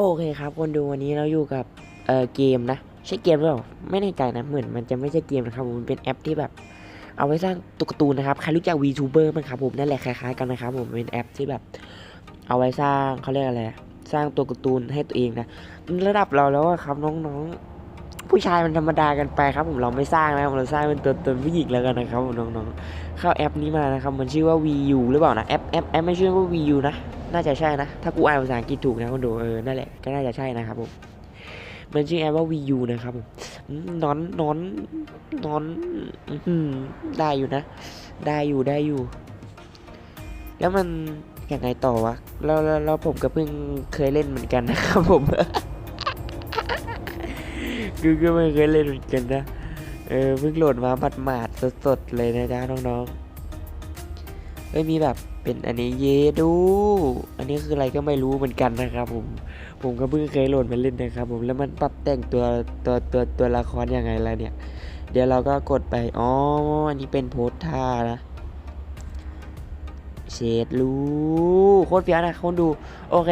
โอเคครับคนดูวันนี้เราอยู่กับเอ่อเกมนะใช่เกมหรือเปล่าไม่แน่ใจนะเหมือนมันจะไม่ใช่เกมนะครับผมเป็นแอปที่แบบ เอาไว้สร้างตัวกตูนนะครับใครรู้จัก VTuber มั้งครับผมนั่นแหละคล้ายๆกันนะครับผมเป็นแอปที่แบบ เอาไว้สร้างเขาเรียกอะไรสร้างตัวการ์ตูนให้ตัวเองนะระดับเราแล้วครับน้องๆ ผู้ชายมันธรรมดากันไปครับ ผมเราไม่สร้างนะครับเราสร้างเป็นตัวตนผู้หญิงแล้วกันนะครับผมน้องๆเข้าแอปนี้มานะครับมันชื่อว่า VU หรือเปล่านะแอปแอปแอปไม่ชื่อว่า VU นะ น่าจะใช่นะ ถ้ากูอ่านภาษาอังกฤษถูกนะคนดูเออนั่นแหละก็น่าจะใช่นะครับผมมันชื่อแอปว่า VU นะครับผมนอนนอนนอนอื้อหือได้อยู่นะ ได้อยู่ได้อยู่ แล้วมันยังไงต่อวะแล้วแล้วแล้วผมก็เพิ่งเคยเล่นเหมือนกันนะครับผมคือก็ไม่เคยเล่นเหมือนกันนะเออเพิ่งโหลดมาหมาดๆสดๆเลยนะจ๊ะน้องๆเอ้ยมีแบบ เป็นอันนี้เยดู อันนี้คืออะไรก็ไม่รู้เหมือนกันนะครับผม ผมก็เพิ่งเคยโหลดมาเล่นนะครับ ผม แล้วมันปรับแต่งตัวตัวตัวตัวละครยังไงล่ะเนี่ย เดี๋ยวเราก็กดไป อ๋อ อันนี้เป็นโพสท่านะเชดรู้โคตรเฟี้ยวนะคนดู โอเค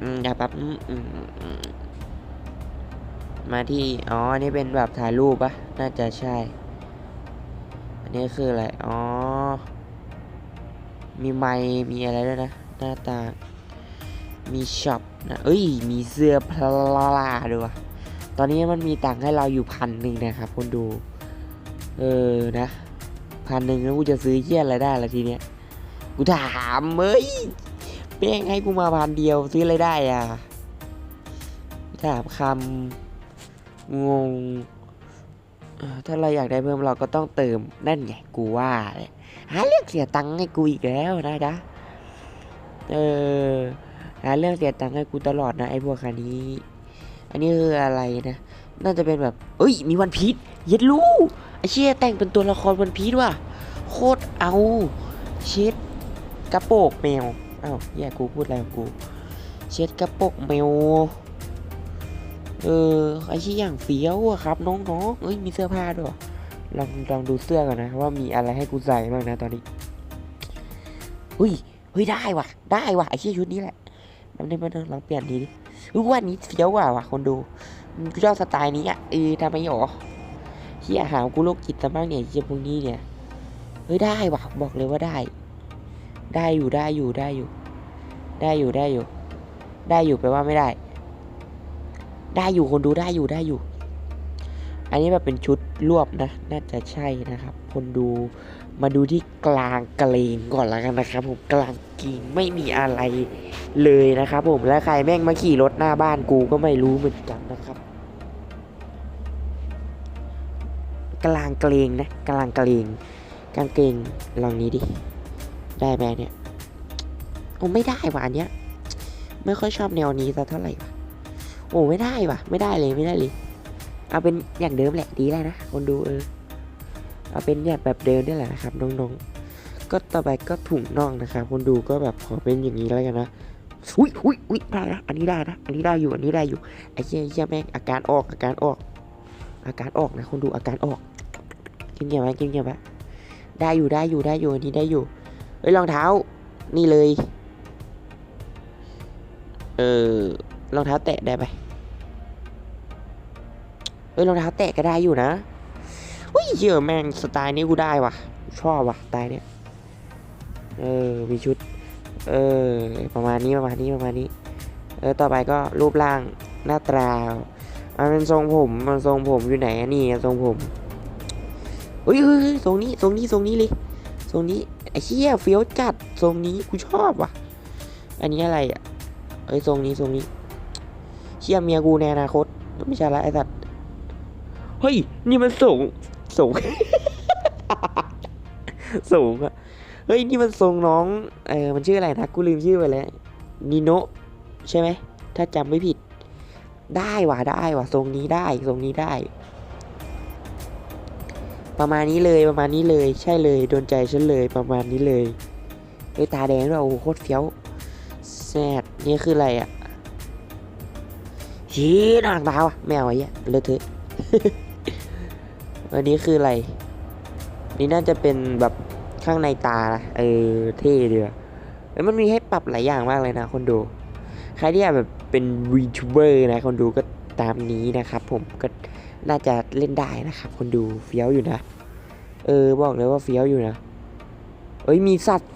อืมอย่าแป๊บมอืมอืมมาที่ อ๋อ อันนี้เป็นแบบถ่ายรูปปะน่าจะใช่ อันนี้คืออะไร อ๋อ มีไมค์มีอะไรด้วยนะ หน้าตา มีช็อปนะ เอ้ย มีเสื้อพลาด้วยตอนนี้มันมีตังค์ให้เราอยู่พันหนึ่งนะครับคนดู เออนะพันหนึ่งแล้วกูจะซื้อเยี่ยอะไรได้ละทีเนี้ย กูถามเอ้ยแม่งให้กูมาพันเดียวซื้ออะไรได้อะถามคำงงถ้าเราอยากได้เพิ่มเราก็ต้องเติมนั่นไงกูว่าเลย หาเรื่องเสียตังค์ให้กูอีกแล้วนะจ๊ะเออหาเรื่องเสียตังค์ให้กูตลอดนะไอ้พวกคันนี้ อันนี้คืออะไรนะ น่าจะเป็นแบบเอ้ย มีวันพีชเย็ดลูกไอ้เชี่ยแต่งเป็นตัวละครวันพีชว่ะโคตรเอาเช็ดกระโปกแมวอ้าวแย่กูพูดอะไรของกู เช็ดกระโปกแมวเออไอ้ที่อย่างเฟี้ยวอะครับน้องๆเอ้ยมีเสื้อผ้าด้วย ลองลองดูเสื้อก่อนนะว่ามีอะไรให้กูใส่บ้างนะตอนนี้เฮ้ยเฮ้ยได้ว่ะ ได้ว่ะไอ้ที่ชุดนี้แหละมันได้มาลองเปลี่ยนดีดิอุ๊ยว่านี้เฟี้ยวกว่าว่ะคนดูกูชอบสไตล์นี้อะเออทำไมหรอเฮียหากูโรคจิตซะบ้างเนี่ยไอ้เฮียพวกนี้เนี่ยเฮ้ยได้ว่ะบอกเลยว่าได้ ได้อยู่ได้อยู่ได้อยู่ ได้อยู่ได้อยู่ ได้อยู่แปลว่าไม่ได้ ได้อยู่คนดูได้อยู่ได้อยู่ อันนี้แบบเป็นชุดรวบนะ น่าจะใช่นะครับ คนดูมาดูที่กลางเกลงก่อนแล้วกันนะครับ ผมกลางกิงไม่มีอะไรเลยนะครับผมและใครแม่งมาขี่รถหน้าบ้านกูก็ไม่รู้เหมือนกันนะครับ กลางเกลงนะ กลางเกลงกลางเกงลองนี้ดิ ได้ไหมเนี่ยโอ้ไม่ได้ว่ะอันเนี้ยไม่ค่อยชอบแนวนี้สักเท่าไหร่ว่ะโอ้ไม่ได้ว่ะ ไม่ได้เลยไม่ได้เลย เอาเป็นอย่างเดิมแหละดีแล้วนะคนดูเออเอาเป็นอย่างแบบเดิมนี่แหละนะครับน้องๆ ก็ต่อไปก็ถุงน่องนะครับคนดูก็แบบขอเป็นอย่างนี้แล้วกันนะอุ้ยอุ้ยอุ้ยได้นะอันนี้ได้นะอันนี้ได้อยู่อันนี้ได้อยู่ไอ้เหี้ยเหี้ยแม่งอาการออกอาการออก อาการออกนะคนดูอาการออกกินเงียบไหมกินเงียบไหมได้อยู่ได้อยู่ได้อยู่อันนี้ได้อยู่เฮ้ยรองเท้า นี่เลย เออรองเท้าแตะได้ไหม เฮ้ยรองเท้าแตะก็ได้อยู่นะอุ้ยเหี้ยแม่งสไตล์นี้กูได้ว่ะ ชอบว่ะสไตล์เนี้ยเออมีชุด เออประมาณนี้ประมาณนี้ประมาณนี้ เออต่อไปก็รูปร่างหน้าตามันเป็นทรงผมมันทรงผมอยู่ไหนอะนี่ทรงผมเฮ้ยเฮ้ยเฮ้ยทรงนี้ทรงนี้ทรงนี้เลยทรงนี้ไอ้เชี่ยเฟี้ยวจัดทรงนี้กูชอบว่ะ อันนี้อะไรอะเอ้ยทรงนี้ทรงนี้เชี่ยเมียกูในอนาคตไม่ใช่ละไอ้สัตว์ เฮ้ย นี่มันสูง สูง สูงอะเฮ้ย นี่มันทรงน้อง เออ มันชื่ออะไรนะ กูลืมชื่อไปแล้ว นิโนะใช่ไหม ถ้าจำไม่ผิด ได้ว่ะ ได้ว่ะ ทรงนี้ได้ ทรงนี้ได้ ประมาณนี้เลย ประมาณนี้เลย ใช่เลย โดนใจฉันเลย ประมาณนี้เลยเฮ้ยตาแดงด้วยโอ้โหโคตรเฟี้ยวแซดนี่คืออะไรอะฮีนางตาวะแมวไอ้เหี้ยเลอะเทอะ อันนี้คืออะไร นี่น่าจะเป็นแบบข้างในตานะเออเท่เดียวแล้วมันมีให้ปรับหลายอย่างมากเลยนะคนดู ใครที่อยากแบบเป็น VTuber นะคนดูก็ตามนี้นะครับผมก็น่าจะเล่นได้นะครับคนดูเฟี้ยวอยู่นะ เออบอกเลยว่าเฟี้ยวอยู่นะ เอ้ยมีสัตว์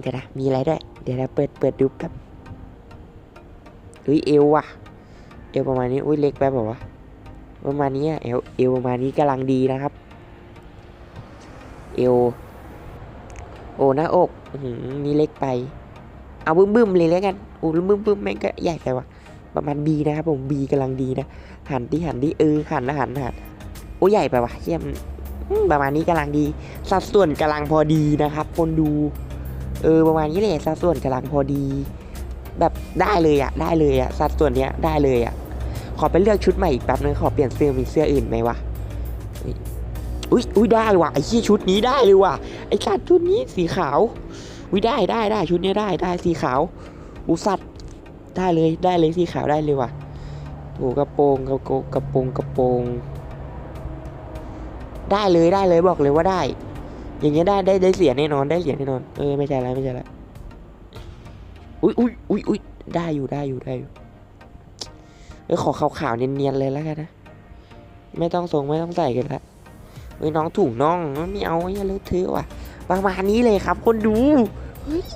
เดี๋ยวนะมีอะไรด้วย เดี๋ยวนะเปิดเปิดดูแบบเฮ้ยเอวว่ะ เอวประมาณนี้ อุ้ยเล็กแป๊บบอกว่าวะ ประมาณนี้เอวเอวประมาณนี้กำลังดีนะครับ เอวโอ้หน้าอกนี่เล็กไป เอาบึ้มบึ้มๆเลยแล้วกันโอ้บึ้มบึ้มๆแม่งก็ใหญ่ไปว่ะประมาณ B นะครับผม B กำลังดีนะ หันที่หันที่เออหันนะหันหันโอ้ใหญ่ไปว่ะเชี่ยมนอืมประมาณนี้กำลังดี สัดส่วนกำลังพอดีนะครับ คนดู เออประมาณนี้เลยสัดส่วนกำลังพอดี แบบได้เลยอะได้เลยอะสัดส่วนเนี้ยได้เลยอะ ขอไปเลือกชุดใหม่อีกแป๊บนึงขอเปลี่ยนเสื้อมีเสื้ออื่นไหมวะอุ้ยอุ้ยได้ว่ะไอ้ที่ชุดนี้ได้เลยว่ะไอ้สัตว์ชุดนี้สีขาวอุ้ยได้ได้ได้ชุดนี้ได้ได้สีขาวอุสัตว์ได้เลยได้เลยสีขาวได้เลยว่ะโอ้กระโปรงกระโปรงกระโปรงกระโปรงได้เลยได้เลยบอกเลยว่าได้ อย่างเงี้ยได้ได้ได้เสียแน่นอนได้เสียแน่นอนเออไม่ใช่แล้วไม่ใช่แล้วอุ้ยอุ้ยอุ้ยอุ้ยได้อยู่ได้อยู่ได้อยู่ เออขอขาวขาวๆเนียนๆเลยแล้วกันนะ ไม่ต้องทรงไม่ต้องใส่กันละเฮ้ยน้องถุงน้องไม่เอาอย่าเลอะเทอะว่ะ ประมาณนี้เลยครับ คนดู เฮ้ย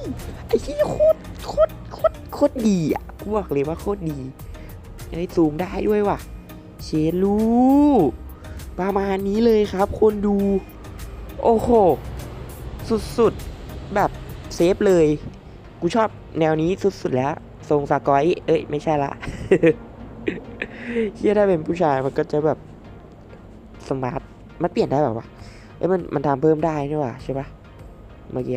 ไอ้ที่โคตรโคตรโคตรโคตรดีอะกูบอกเลยว่าโคตรดีไอ้ซูมได้ด้วยว่ะ เชลูประมาณนี้เลยครับ คนดู โอ้โห สุดๆ แบบเซฟเลย กูชอบแนวนี้สุดๆแล้วทรงสากอย เอ้ย ไม่ใช่ละ เฮียถ้าเป็นผู้ชายมันก็จะแบบสมาร์ทมันเปลี่ยนได้แบบวะเอ้ยมันมันทำเพิ่มได้นี่หว่าใช่ปะเมื่อกี้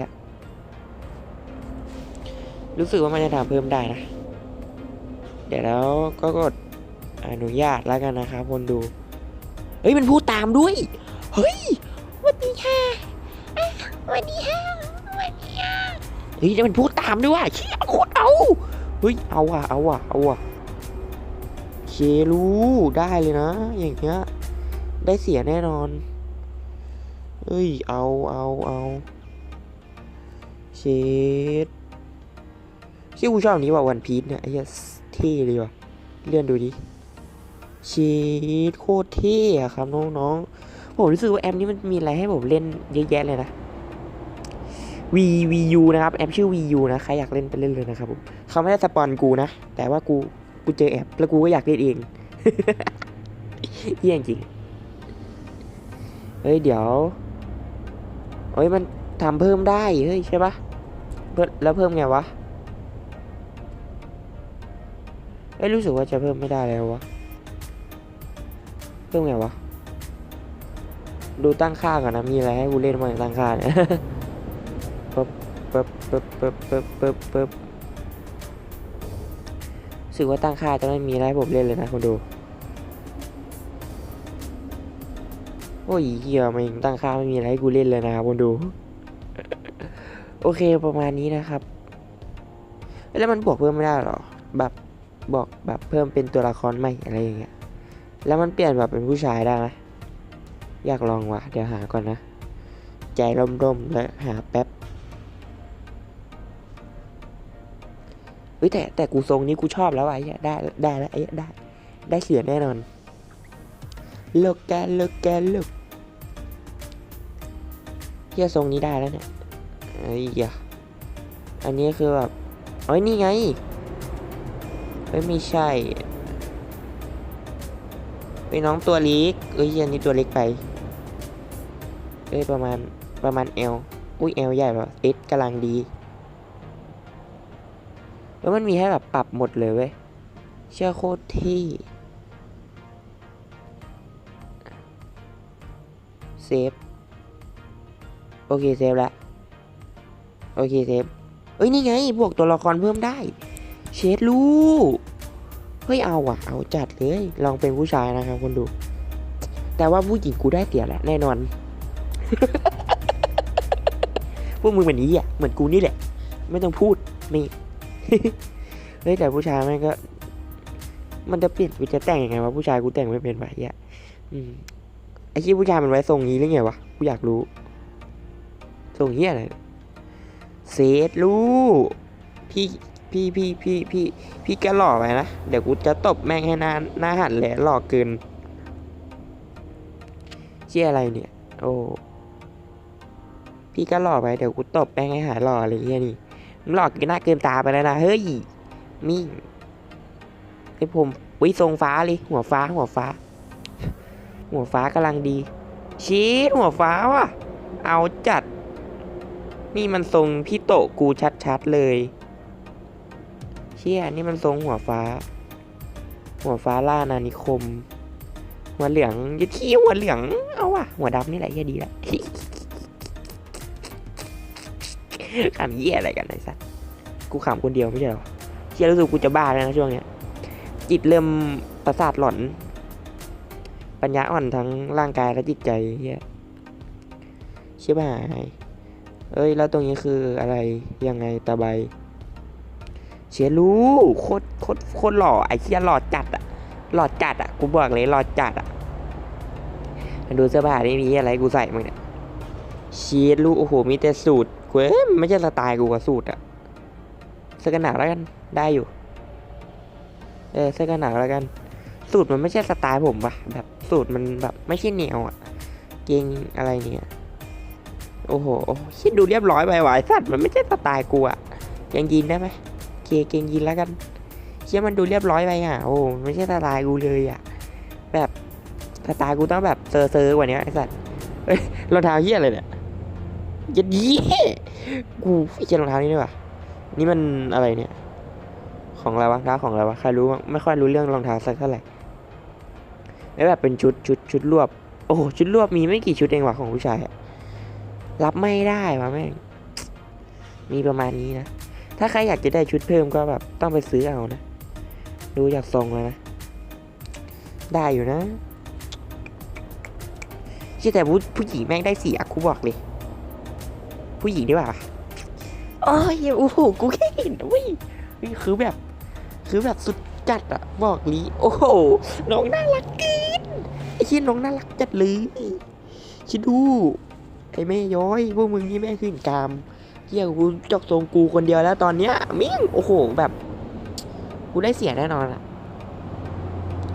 รู้สึกว่ามันจะทำเพิ่มได้นะ เดี๋ยวแล้วก็กดอนุญาตแล้วกันนะครับคนดู เฮ้ยมันพูดตามด้วย เฮ้ยวัสดีค่ะวัสดีค่ะวัสดีค่ะเฮ้ยมันพูดตามด้วยว่ะเชี่ยโคตรเอา เฮ้ยเอาว่ะเอาว่ะเอาว่ะ เครู้ได้เลยนะ อย่างเงี้ย ได้เสียแน่นอน เอ้ย เอาเอาเอาเชดชื่อกูชอบอันนี้ว่ะวันพีชเนี่ยไอ้เหี้ยเท่เลยว่ะ เลื่อนดูดิเชดโคตรเท่อะครับน้องๆ ผมรู้สึกว่าแอปนี้มันมีอะไรให้ผมเล่นเยอะแยะเลยนะ V VU นะครับ แอปชื่อ VU นะ ใครอยากเล่นไปเล่นเลยนะครับผมเขาไม่ได้สปอนกูนะ แต่ว่ากู กูเจอแอปแล้วกูก็อยากเล่นเองเฮี้ยจริงเฮ้ยเดี๋ยวเฮ้ยมันทำเพิ่มได้เฮ้ยใช่ปะเพิ่มแล้วเพิ่มไงวะเอ้ยรู้สึกว่าจะเพิ่มไม่ได้แล้ววะ เพิ่มไงวะ ดูตั้งค่าก่อนนะมีอะไรให้กูเล่นบ้างตั้งค่าเนี่ยปึ๊บปึ๊บปึ๊บปึ๊บปึ๊บปึ๊บปึ๊บ สึกว่าตั้งค่าจะไม่มีอะไรให้ผมเล่นเลยนะคุณดู โอ้ยเหี้ยมันตั้งค่าไม่มีอะไรให้กูเล่นเลยนะครับคุณดู โอเคประมาณนี้นะครับ แล้วมันบวกเพิ่มไม่ได้หรอ แบบบอกแบบเพิ่มเป็นตัวละครใหม่อะไรอย่างเงี้ย แล้วมันเปลี่ยนแบบเป็นผู้ชายได้ไหมอยากลองว่ะ เดี๋ยวหาก่อนนะ ใจร่มๆแล้วหาแป๊บ ฮ้ยแต่แต่กูทรงนี้กูชอบแล้วไอ้เหี้ยได้ได้แล้วไอ้เหี้ยได้ ได้เสียแน่นอนเลิกแกเลิกแกเลิกเฮียทรงนี้ได้แล้วเนี่ยไอ้เหี้ยอันนี้คือแบบเอ้ยนี่ไงเอ้ยไม่ใช่ไอ้ยน้องตัวเล็กเอ้ยอันนี้ตัวเล็กไปเอ้ยประมาณประมาณเอลอุ้ยเอลใหญ่ป่ะเอสกำลังดี แล้วมันมีให้แบบปรับหมดเลยเว้ยเชื่อโคตรที่เซฟโอเคเซฟแล้วโอเคเซฟเอ้ยนี่ไงบวกตัวละครเพิ่มได้ เชดลูเฮ้ยเอาอะเอาจัดเลยลองเป็นผู้ชายนะครับคนดู แต่ว่าผู้หญิงกูได้เสียแหละแน่นอน พวกมึงแบบนี้อะเหมือนกูนี่แหละ ไม่ต้องพูดนี่ เฮ้ยแต่ผู้ชายแมันก็ มันจะเปลี่ยนจะแต่งยังไงวะผู้ชายกูแต่งไม่เป็นไปอะอืมไอ้ที่ผู้ชายมันไว้ทรงนี้หรือไงวะกูอยากรู้ทรงเฮียอะไรเซตลูพี่พี่พี่พี่พี่พี่แกหล่อไปนะเดี๋ยวกูจะตบแม่งให้หน้าหน้าหันแหละหล่อเกินเชี่ยอะไรเนี่ย โอ้พี่ก็หล่อไปเดี๋ยวกูตบแม่งให้หายหล่อเลยเฮียนี่ หลอเกินหน้าเกินตาไปแล้วนะ เฮ้ยมิ่งไอผมวิทรงฟ้าเลย หัวฟ้า หัวฟ้า หัวฟ้ากำลังดี ชีสหัวฟ้าว่ะ เอาจัด นี่มันทรงพี่โตกูชัดๆเลย เชี่ย นี่มันทรงหัวฟ้า หัวฟ้าล่านานิคม หัวเหลืองยึดที่หัวเหลือง เอาว่ะ หัวดำนี่แหละเฮียดีละ ขำเยี่ยอะไรกันไอ้สัสกูขำคนเดียวไม่ใช่หรอเชี่ยรู้สึกกูจะบ้าแล้วนะช่วงเนี้ยจิตเริ่มประสาทหลอน ปัญญาอ่อนทั้งร่างกายและจิตใจเฮียเชี่ยบ้าไงเอ้ยแล้วตรงนี้คืออะไรยังไงตาใบ เชียรู้โคตรโคตรโคตรหล่อไอ้เชียหล่อจัดอะหล่อจัดอะกูบอกเลยหล่อจัดอะดูเสื้อผ้านี่มีอะไรกูใส่มึงเนี่ยเชียรู้โอ้โหมีแต่สูตร กูเอ้ยไม่ใช่สไตล์กูกับสูตรอะเสื้อกันหนาวแล้วกันได้อยู่ เออเสื้อกันหนาวแล้วกัน สูตรมันไม่ใช่สไตล์ผมปะแบบสูตรมันแบบไม่ใช่แนวอะเกงอะไรเนี่ยโอ้โหคิดดูเรียบร้อยไปวะไอ้สัตว์มันไม่ใช่สไตล์กูอะเกงยีนได้ไหมเคเกงยีนแล้วกันเชื่อมันดูเรียบร้อยไปอะโอ้ไม่ใช่สไตล์กูเลยอะแบบสไตล์กูต้องแบบเซอร์เซอร์กว่านี้ไอ้สัตว์เฮ้ยรองเท้าเหี้ยอะไรเนี่ย ยัดยี่กูไม่ใช่รองเท้านี่ด้วยวะนี่มันอะไรเนี่ย ของอะไรวะเท้าของอะไรวะใครรู้บ้างไม่ค่อยรู้เรื่องรองเท้าสักเท่าไหร่แล้วแบบเป็นชุดชุดชุดรวบ โอ้โหชุดรวบมีไม่กี่ชุดเองว่ะของผู้ชายรับไม่ได้วะแม่งมีประมาณนี้นะ ถ้าใครอยากจะได้ชุดเพิ่มก็แบบต้องไปซื้อเอานะ ดูจากทรงแล้วนะ ได้อยู่นะใช่แต่ผู้ผู้หญิงแม่งได้เสียกูบอกเลย ผู้หญิงดีกว่าโอ้ยโอ้โหกูแค่เห็นนะเว้ยนี่คือแบบ คือแบบสุดจัดอะบอกลีโอ้โหน้องน่ารักเกินไอ้ชิ้นน้องน่ารักจัดเลยชิดูไอ้แม่ย้อยพวกมึงนี่แม่ขึ้นกามเฮียกูจอกทรงกูคนเดียวแล้วตอนเนี้ยมิ่งโอ้โหแบบกูได้เสียแน่นอนอะ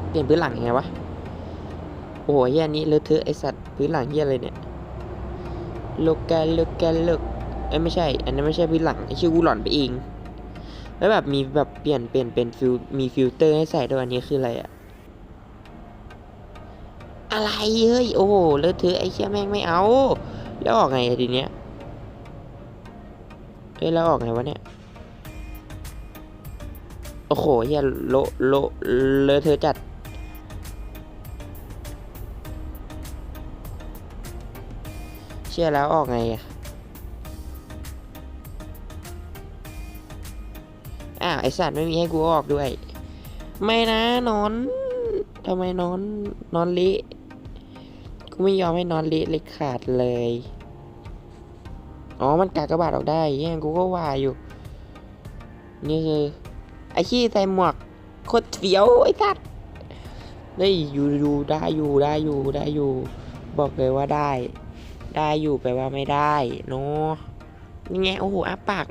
เปลี่ยนพื้นหลังยังไงวะโอ้โหเฮียนี้เลอะเทอะไอสัตว์พื้นหลังเฮียอะไรเนี่ย โลกาโลกาโลกเอ้ยไม่ใช่ อันนั้นไม่ใช่พื้นหลังไอชื่อกูหลอนไปเอง แล้วแบบมีแบบเปลี่ยนเปลี่ยนเป็นฟิลมีฟิลเตอร์ให้ใส่ด้วยอันนี้คืออะไรอะอะไรเฮ้ย โอ้โหเลอะเทอะไอเชี่ยแม่งไม่เอา แล้วออกไงอะทีเนี้ยเฮ้ยแล้วออกไงวะเนี่ย โอ้โหเฮียโลโลเลอะเธอะจัด ชื่อแล้วออกไงอะอ้าวไอสัตว์ไม่มีให้กูออกด้วย ไม่นะนอนทำไมนอนนอนละกูไม่ยอมให้นอนละเลยขาดเลยอ๋อมันกากระบาดออกได้แย่งกูก็ว่าอยู่ นี่คือไอ้ขี้ใส่หมวกโคตรเฟี้ยวไอ้สัตว์ได้อยู่อยู่ได้อยู่ได้อยู่ได้อยู่ บอกเลยว่าได้ ได้อยู่แปลว่าไม่ได้เนาะนี่ไงโอ้โหอาปาก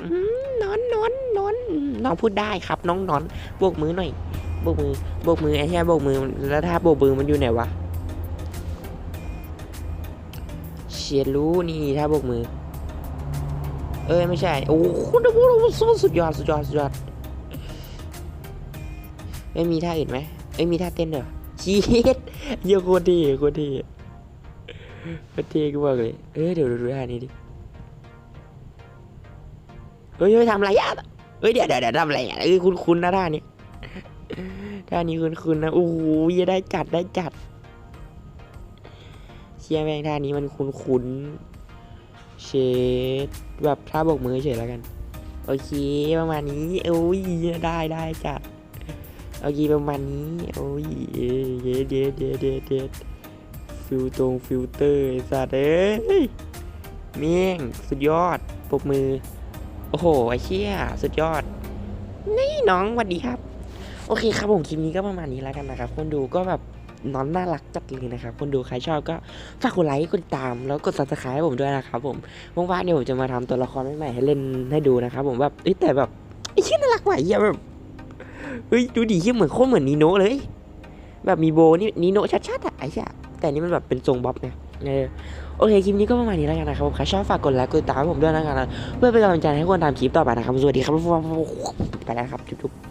นอนนอนนอนน้องพูดได้ครับ น้องนอนโบกมือหน่อยโบกมือโบกมือไอ้แค่โบกมือแล้วถ้าโบกมือมันอยู่ไหนวะเชียรู้นี่ถ้าโบกมือ เอ้ยไม่ใช่โอ้โหคุณโอ้โหสุดยอดสุดยอดสุดยอดไม่มีท่าอื่นไหมไม่มีท่าเต้นเหรอชีดเยอะโคตรดีโคตรดี โคตรดีกูบอกเลยเอ้ยเดี๋ยวดูท่านี้ดิเฮ้ยเฮ้ยทำอะไรอะเฮ้ยเดี๋ยวเดี๋ยวทำอะไรอะเอ้ยคุณคุณนะท่านี้ท่านี้คุณคุณนะโอ้โหยังได้จัดได้จัดเชียร์แมงท่านี้มันคุ้นคุ้นๆเชดแบบถ้าบกมือเฉยแล้วกัน โอเคประมาณนี้โอ้ยได้ได้จัดโอเคประมาณนี้โอ้ยเย็ดเย็ดเย็ดเย็ดเย็ด ฟิลตรงฟิลเตอร์ไอ้สัตว์เอ้ยเมี่ยงสุดยอดปรบมือ โอ้โห ไอ้เชี่ยสุดยอด นี่น้องสวัสดีครับ โอเคครับผมคลิปนี้ก็ประมาณนี้แล้วกันนะครับ คนดูก็แบบน้องน่ารักจัดเลยนะครับ คนดูใครชอบก็ฝากกดไลค์กดติดตามแล้วกด subscribe ให้ผมด้วยนะครับผมว่างๆเนี่ยผมจะมาทำตัวละครใหม่ๆให้เล่นให้ดูนะครับผมแบบแต่แบบไอ้เชี่ยน่ารักว่ะไอ้เหี้ยแบบเฮ้ยดูดิเหี้ยเหมือนโคตรเหมือนนีโน่เลย แบบมีโบนี่นีโน่ชัดๆอะไอ้เหี้ย แต่นี่มันแบบเป็นทรงบ๊อบไงเออโอเคคลิปนี้ก็ประมาณนี้แล้วกันนะครับผมใครชอบฝากกดไลค์กดติดตามให้ผมด้วยนะครับเพื่อเป็นกำลังใจให้คนทำคลิปต่อไปนะครับสวัสดีครับไปแล้วครับจุ๊บ